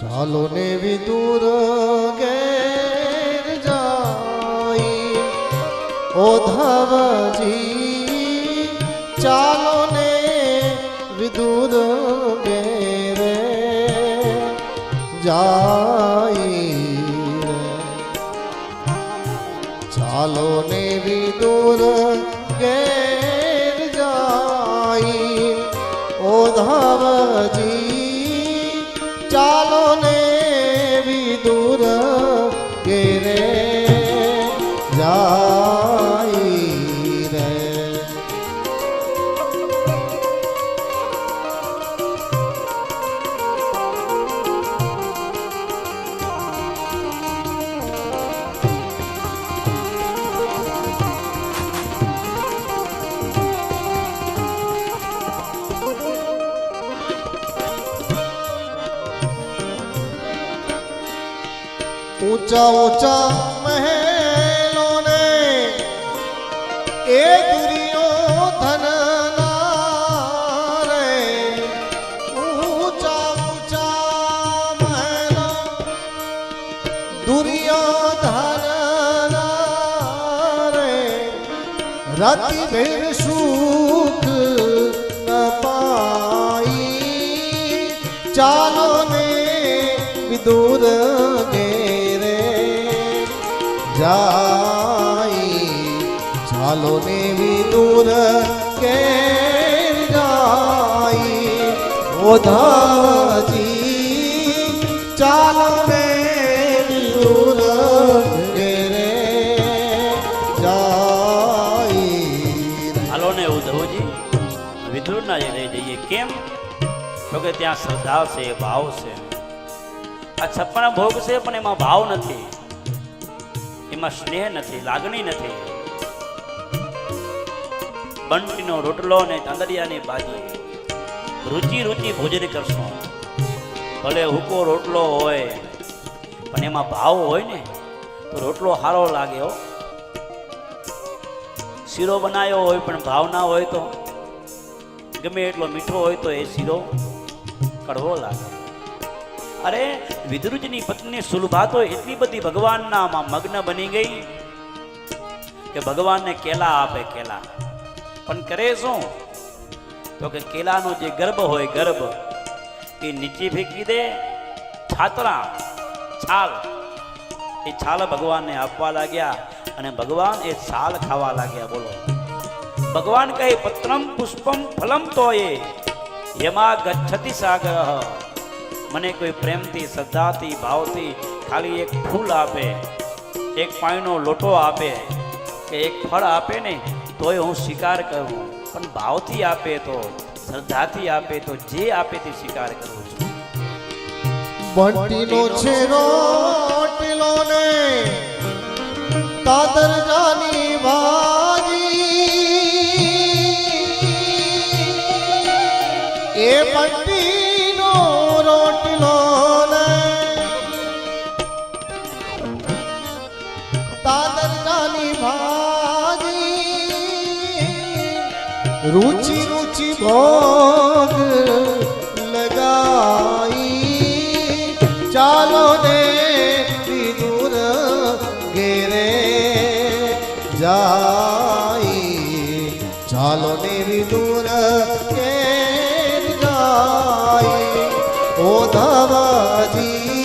ચાલો ને વિદુર ઘેર જાય. ધવજી ચાલો ને વિદુર ઘેર જાય. ચાલો ને વિદુર ઘેર જાય. ઓધવજી ઊંચા ઊંચા મહેલોને, એ દુર્યોધન રે ઊંચા ઊંચા મહેલો, દુર્યોધન રે રતિ ભેર સુખ ન પાઈ ચાલો ને વિદુર ઘેરે જાય. ચાલો ને વિદુર ઘેર જાય? ઓધાજી ચાલો ને વિદુર ઘેરે જાય. હાલો ને ઉદ્ધવજી, વિદુરના જ લઈ જઈએ. કેમ? તો કે ત્યાં શ્રદ્ધા છે, ભાવ છે. આ છપ્પન ભોગ છે, પણ એમાં ભાવ નથી. એમાં સ્નેહ નથી, લાગણી નથી. બંટીનો રોટલો ને તાંદડિયાની ભાજી. રુચિ રુચિ ભોજન કરશો. ભલે હુકો રોટલો હોય, પણ એમાં ભાવ હોય ને, તો રોટલો સારો લાગે હો. શીરો બનાવ્યો હોય પણ ભાવ ના હોય તો. ગમે એટલો મીઠો હોય તો એ શીરો કડવો લાગે. અરે, વિદુરજની પત્ની સુલભા તો એટલી બધી ભગવાનનામાં મગ્ન બની ગઈ કે ભગવાનને કેલા આપે કેલા. પણ કરે શું? તો કે કેલાનો જે ગર્ભ હોય ગર્ભ, એ નીચે ફેંકી દે, છાતરા, છાલ, એ છાલ ભગવાનને આપવા લાગ્યા અને ભગવાન એ છાલ ખાવા લાગ્યા, બોલો. ભગવાન કહે, પત્રમ પુષ્પમ ફલમ તો એ યમા ગચ્છતિ સાગર. મને કોઈ પ્રેમથી, શ્રદ્ધાથી, ભાવથી ખાલી એક ફૂલ આપે, એક પાણીનો લોટો આપે, કે એક ફળ આપે ને તોય હું સ્વીકાર કરું. પણ ભાવથી આપે તો, શ્રદ્ધાથી આપે તો જે આપે તે સ્વીકાર કરું છું. બંટીનો છે રોટલો ને તાદર જાની ભાજી એ બંટીનો રૂચિ રૂચિ ભોગ લગાઈ ચાલો ને વિદુર ઘેરે જાઈ ચાલો ને વિદુર ઘેર જાઈ ઓ ધવાજી